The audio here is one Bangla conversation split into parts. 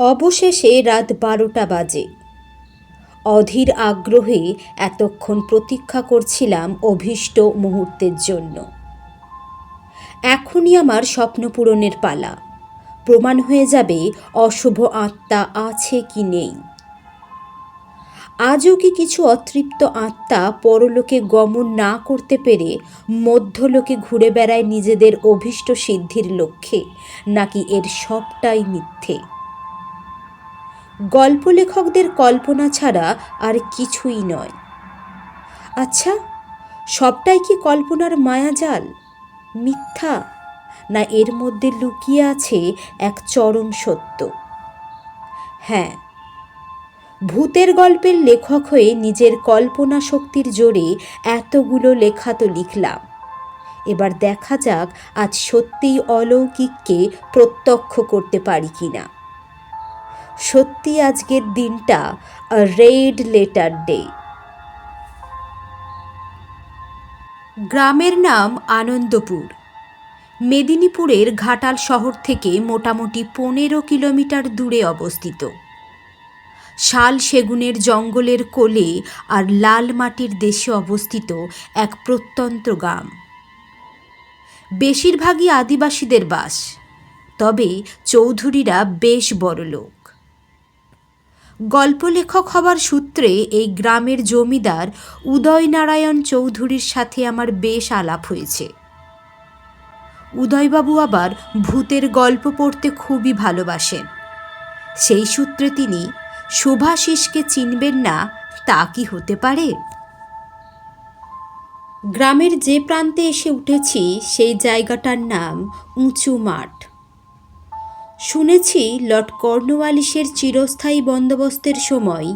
অবশেষে রাত বারোটা বাজে। অধীর আগ্রহে এতক্ষণ প্রতীক্ষা করছিলাম অভীষ্ট মুহূর্তের জন্য। এখনই আমার স্বপ্ন পূরণের পালা। প্রমাণ হয়ে যাবে অশুভ আত্মা আছে কি নেই। আজও কি কিছু অতৃপ্ত আত্মা পরলোকে গমন না করতে পেরে মধ্যলোকে ঘুরে বেড়ায় নিজেদের অভীষ্ট সিদ্ধির লক্ষ্যে, নাকি এর সবটাই মিথ্যে? গল্প লেখকদের কল্পনা ছাড়া আর কিছুই নয়। আচ্ছা সবটাই কি কল্পনার মায়াজাল? মিথ্যা? না এর মধ্যে লুকিয়ে আছে এক চরম সত্য? হ্যাঁ ভূতের গল্পের লেখক হয়ে নিজের কল্পনা শক্তির জোরে এতগুলো লেখা তো লিখলাম। এবার দেখা যাক আজ সত্যিই অলৌকিককে প্রত্যক্ষ করতে পারি কিনা। সত্যি আজকের দিনটা রেড লেটার ডে গ্রামের নাম আনন্দপুর। মেদিনীপুরের ঘাটাল শহর থেকে মোটামুটি পনেরো কিলোমিটার দূরে অবস্থিত। শাল সেগুনের জঙ্গলের কোলে আর লাল মাটির দেশে অবস্থিত এক প্রত্যন্ত গ্রাম। বেশিরভাগই আদিবাসীদের বাস, তবে চৌধুরীরা বেশ বড় লোক গল্প লেখক হবার সূত্রে এই গ্রামের জমিদার উদয়নারায়ণ চৌধুরীর সাথে আমার বেশ আলাপ হয়েছে। উদয়বাবু আবার ভূতের গল্প পড়তে খুবই ভালোবাসেন। সেই সূত্রে তিনি শুভাশিসকে চিনবেন না, তা কি হতে পারে? গ্রামের যে প্রান্তে এসে উঠেছি, সেই জায়গাটার নাম উঁচু মাঠ। শুনেছি লর্ড কর্নওয়ালিসের চিরস্থায়ী বন্দোবস্তের সময়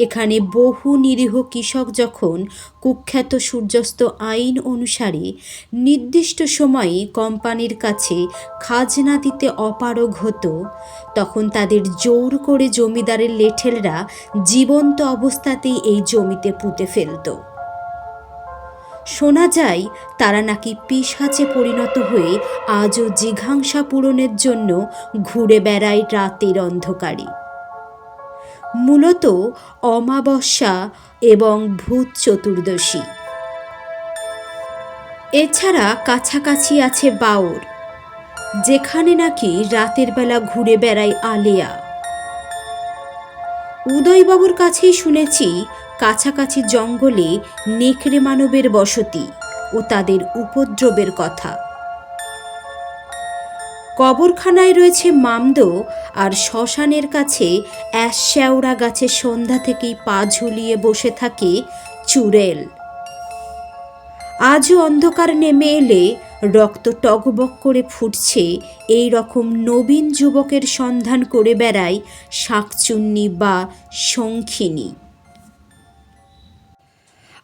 এখানে বহু নিরীহ কৃষক যখন কুখ্যাত সূর্যাস্ত আইন অনুসারে নির্দিষ্ট সময়ে কোম্পানির কাছে খাজনা দিতে অপারগ হতো, তখন তাদের জোর করে জমিদারের লেঠেলরা জীবন্ত অবস্থাতেই এই জমিতে পুঁতে ফেলতো। শোনা যায়, তারা নাকি পিসাচে পরিণত হয়ে আজও জিঘাংসা পূরণের জন্য ঘুরে বেড়ায় রাতের অন্ধকারে। মূলত অমাবস্যা এবং ভূত চতুর্দশী। এছাড়া কাছাকাছি আছে বাউর, যেখানে নাকি রাতের বেলা ঘুরে বেড়ায় আলেয়া। উদয়বাবুর কাছেই শুনেছি কাছাকাছি জঙ্গলে নেকড়ে মানবের বসতি ও তাদের উপদ্রবের কথা। কবরখানায় রয়েছে মামদো আর শ্মশানের কাছে অ্যাশ্যাওড়া গাছের সন্ধ্যা থেকেই পা ঝুলিয়ে বসে থাকে চুরেল আজও অন্ধকার নেমে এলে রক্ত টগবক করে ফুটছে এই রকম নবীন যুবকের সন্ধান করে বেড়ায় শাকচুন্নি বা শঙ্খিনী।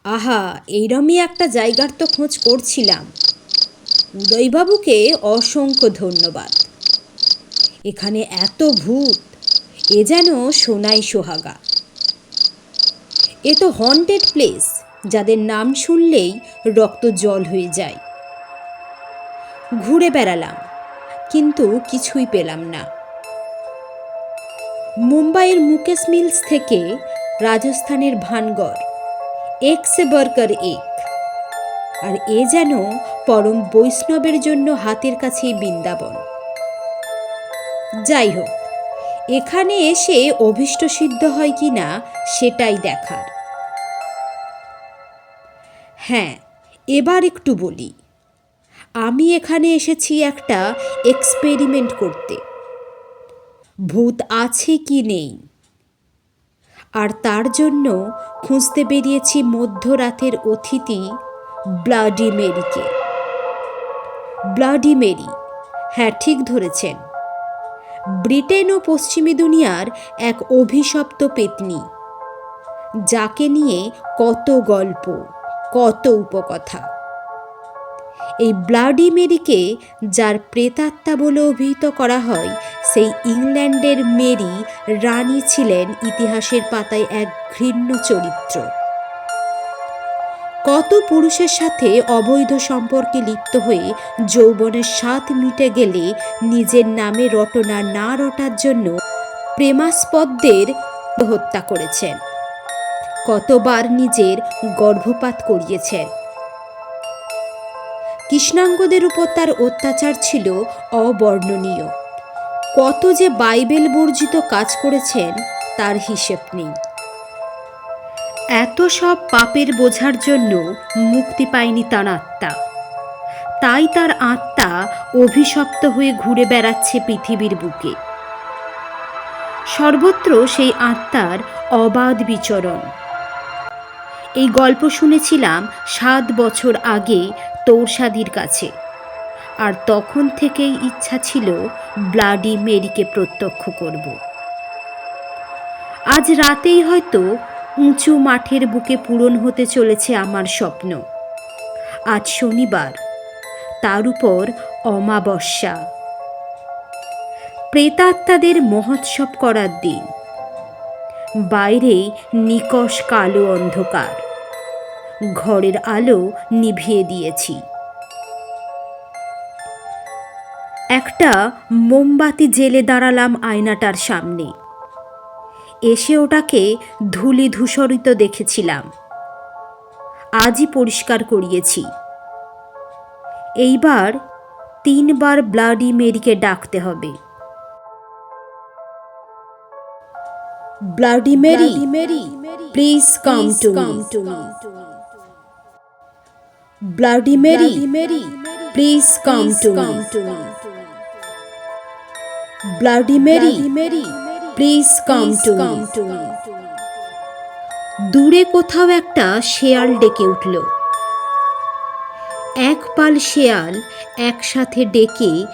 আহা, এইরমই একটা জায়গার তো খোঁজ করছিলাম। উদয়বাবুকে অসংখ্য ধন্যবাদ। এখানে এত ভূত, এ যেন সোনাই সোহাগা। এ তো হন্টেড প্লেস যাদের নাম শুনলেই রক্ত জল হয়ে যায়। ঘুরে বেড়ালাম, কিন্তু কিছুই পেলাম না। মুম্বাইয়ের মুকেশ মিলস থেকে রাজস্থানের ভানগড়। একসে বর্কার এক। আর এ যেন পরম বৈষ্ণবের জন্য হাতের কাছেই বৃন্দাবন। যাই হোক, এখানে এসে অভীষ্ট সিদ্ধ হয় কি না সেটাই দেখার। হ্যাঁ এবার একটু বলি। আমি এখানে এসেছি একটা এক্সপেরিমেন্ট করতে। ভূত আছে কি নেই? আর তার জন্য খুঁজতে বেরিয়েছি মধ্যরাতের অতিথি ব্লাডি মেরিকে। ব্লাডি মেরি হ্যাঁ ঠিক ধরেছেন। ব্রিটেন ও পশ্চিমী দুনিয়ার এক অভিশপ্ত পেতনি, যাকে নিয়ে কত গল্প, কত উপকথা। এই ব্লাডি মেরিকে যার প্রেতাত্মা বলে অভিহিত করা হয় সেই ইংল্যান্ডের মেরি রানী ছিলেন ইতিহাসের পাতায় এক ঘৃণ্য চরিত্র। কত পুরুষের সাথে অবৈধ সম্পর্কে লিপ্ত হয়ে যৌবনের স্বাদ মিটে গেলে নিজের নামে রটনা না রটার জন্য প্রেমাস্পদদের হত্যা করেছেন। কতবার নিজের গর্ভপাত করিয়েছেন। কৃষ্ণাঙ্গদের উপর তার অত্যাচার ছিল অবর্ণনীয়। কত যে বাইবেল বর্জিত কাজ করেছেন, তার হিসেব নেই। এত সব পাপের বোঝার জন্য মুক্তি পায়নি তার আত্মা। তাই তার আত্মা অভিশপ্ত হয়ে ঘুরে বেড়াচ্ছে পৃথিবীর বুকে। সর্বত্র সেই আত্মার অবাধ বিচরণ। এই গল্প শুনেছিলাম সাত বছর আগে তৌরসাদির কাছে। আর তখন থেকেই ইচ্ছা ছিল ব্লাডি মেরিকে প্রত্যক্ষ করব। আজ রাতেই হয়তো উঁচু মাঠের বুকে পূরণ হতে চলেছে আমার স্বপ্ন। আজ শনিবার, তার উপর অমাবস্যা। প্রেতাত্মাদের মহোৎসব করার দিন। বাইরে নিকষ কালো অন্ধকার। ঘরের আলো নিভিয়ে দিয়েছি। একটা মোমবাতি জেলে দাঁড়ালাম আয়নাটার সামনে। এসে ওটাকে ধুলি ধূসরিত দেখেছিলাম। আজই পরিষ্কার করিয়েছি। এইবার তিনবার ব্লাডি মেরিকে ডাকতে হবে। Bloody Mary Mary please come to come to bloody Mary Mary please come to come to bloody Mary Mary please come to come to দূরে কোথাও একটা শেয়াল ডেকে উঠল। এক পাল শেয়াল একসাথে ডেকে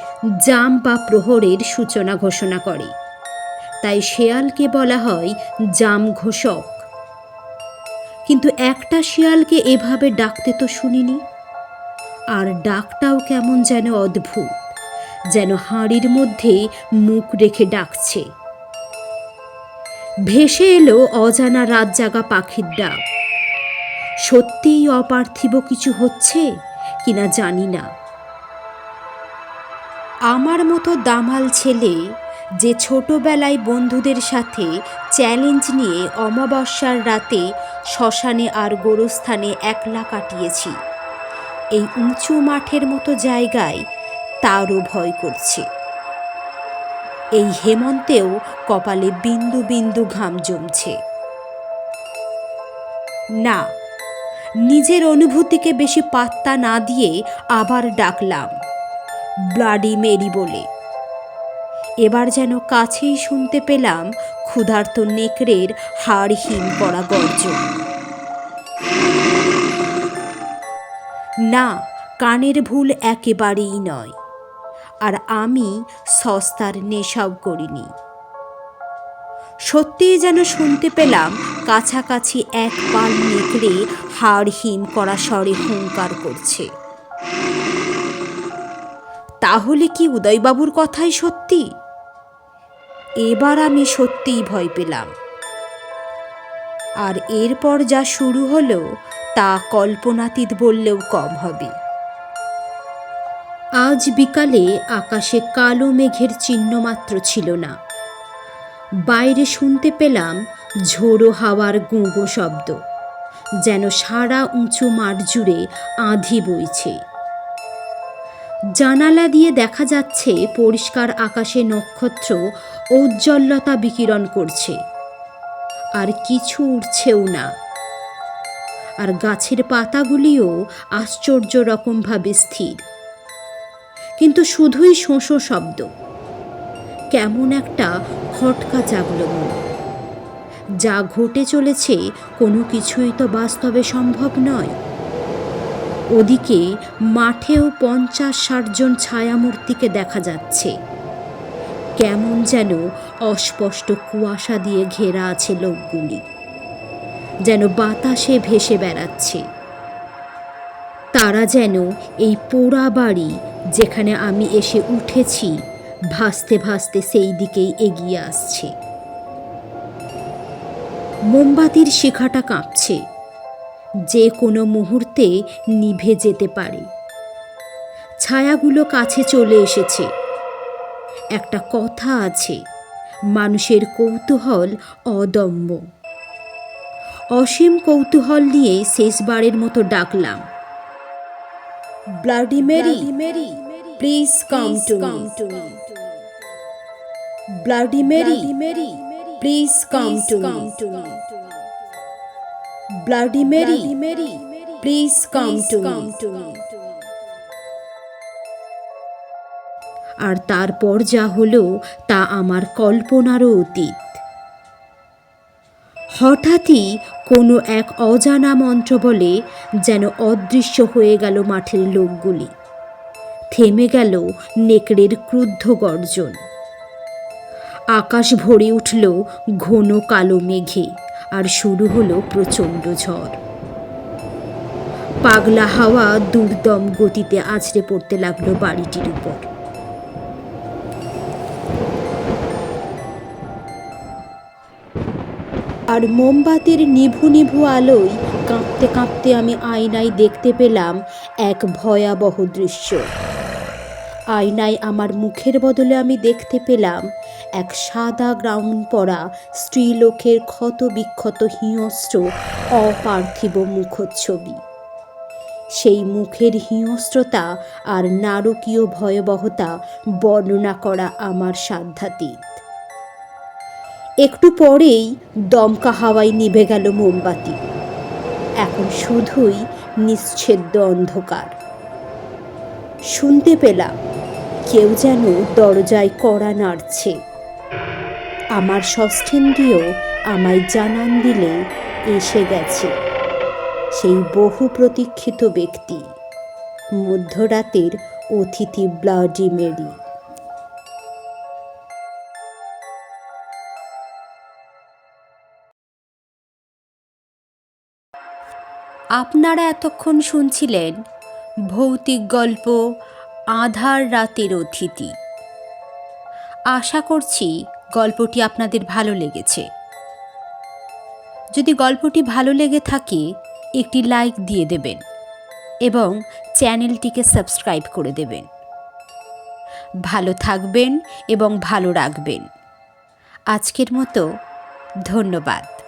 জাম বা প্রহরের সূচনা ঘোষণা করে। তাই শেয়ালকে বলা হয় জাম ঘোষক। কিন্তু একটা শিয়ালকে এভাবে ডাকতে তো শুনিনি। আর ডাকটাও কেমন যেন অদ্ভুত। যেন হাঁড়ির মধ্যে মুখ রেখে ডাকছে। ভেসে এলো অজানা রাত জাগা পাখির ডাক। সত্যিই অপার্থিব কিছু হচ্ছে কিনা জানি না। আমার মতো দামাল ছেলে যে ছোটবেলায় বন্ধুদের সাথে চ্যালেঞ্জ নিয়ে অমাবস্যার রাতে শ্মশানে আর গোরস্থানে একলা কাটিয়েছি, এই উঁচু মাঠের মতো জায়গায় তারও ভয় করছে। এই হেমন্তেও কপালে বিন্দু বিন্দু ঘাম জমছে। না, নিজের অনুভূতিকে বেশি পাত্তা না দিয়ে আবার ডাকলাম ব্লাডি মেরি বলে। এবার যেন কাছেই শুনতে পেলাম ক্ষুধার্ত নেকড়ের হাড় হিম করা গর্জন। না, কানের ভুল একেবারেই নয়। আমি সস্তার নেশাও করিনি। সত্যিই যেন শুনতে পেলাম কাছাকাছি এক পাল নেকড়ে হাড় হিম করা স্বরে হুঙ্কার করছে। তাহলে কি উদয়বাবুর কথাই সত্যি? এবার আমি সত্যিই ভয় পেলাম। আর এরপর যা শুরু হলো তা কল্পনাতীত বললেও কম হবে। আজ বিকালে আকাশে কালো মেঘের চিহ্ন মাত্র ছিল না। বাইরে শুনতে পেলাম ঝোড়ো হাওয়ার গুঁগো শব্দ, যেন সারা উঁচু মাঠ জুড়ে আঁধি বইছে। জানালা দিয়ে দেখা যাচ্ছে পরিষ্কার আকাশে নক্ষত্র ঔজ্জ্বল্যতা বিকিরণ করছে। আর কিছু উঠছেও না। আর গাছের পাতাগুলিও আশ্চর্য রকমভাবে স্থির। কিন্তু শুধুই শোঁসো শব্দ। কেমন একটা খটকা জাগলো মনে। যা ঘটে চলেছে কোনো কিছুই তো বাস্তবে সম্ভব নয়। ওদিকে মাঠেও পঞ্চাশ ষাটজন ছায়ামূর্তিকে দেখা যাচ্ছে। কেমন যেন অস্পষ্ট কুয়াশা দিয়ে ঘেরা আছে লোকগুলি। যেন বাতাসে ভেসে বেড়াচ্ছে। তারা যেন এই পোড়া বাড়ি যেখানে আমি এসে উঠেছি, ভাসতে ভাসতে সেই দিকেই এগিয়ে আসছে। মোমবাতির শিখাটা কাঁপছে। যে কোনো মুহূর্তে নিভে যেতে পারে। ছায়াগুলো কাছে চলে এসেছে। একটা কথা আছে, মানুষের কৌতূহল অদম্য। অসীম কৌতূহল নিয়ে শেষবারের মতো ডাকলাম। Bloody Mary Mary please come to me bloody Mary Mary please come to me bloody Mary Mary please come to me আর তারপর যা হলো তা আমার কল্পনারও অতীত। হঠাৎই কোনো এক অজানা মন্ত্র বলে যেন অদৃশ্য হয়ে গেল মাঠের লোকগুলি। থেমে গেল নেকড়ের ক্রুদ্ধ গর্জন। আকাশ ভরে উঠল ঘন কালো মেঘে আর শুরু হলো প্রচণ্ড ঝড়। পাগলা হাওয়া দুর্দম গতিতে আছড়ে পড়তে লাগল বাড়িটির উপর। আর মোমবাতির নিভু নিভু আলোয় কাঁপতে কাঁপতে আমি আয়নায় দেখতে পেলাম এক ভয়াবহ দৃশ্য। আয়নায় আমার মুখের বদলে আমি দেখতে পেলাম এক সাদা গ্রাউন পরা স্ত্রীলোকের ক্ষত বিক্ষত হিংস্র অপার্থিব মুখচ্ছবি। সেই মুখের হিংস্রতা আর নারকীয় ভয়াবহতা বর্ণনা করা আমার সাধ্যাতীত। একটু পরেই দমকা হাওয়ায় নিভে গেল মোমবাতি। এখন শুধুই নিশ্ছেদ্য অন্ধকার। শুনতে পেলাম কেউ যেন দরজায় কড়া নাড়ছে। আমার ষষ্ঠেন্দ্রিয় আমায় জানান দিলে এসে গেছে। সেই বহু প্রতীক্ষিত ব্যক্তি, মধ্যরাতের অতিথি ব্লাডি মেরি। আপনারা এতক্ষণ শুনছিলেন ভৌতিক গল্প আধার রাতের অতিথি। আশা করছি গল্পটি আপনাদের ভালো লেগেছে। যদি গল্পটি ভালো লেগে থাকে, একটি লাইক দিয়ে দেবেন এবং চ্যানেলটিকে সাবস্ক্রাইব করে দেবেন। ভালো থাকবেন এবং ভালো রাখবেন। আজকের মতো ধন্যবাদ।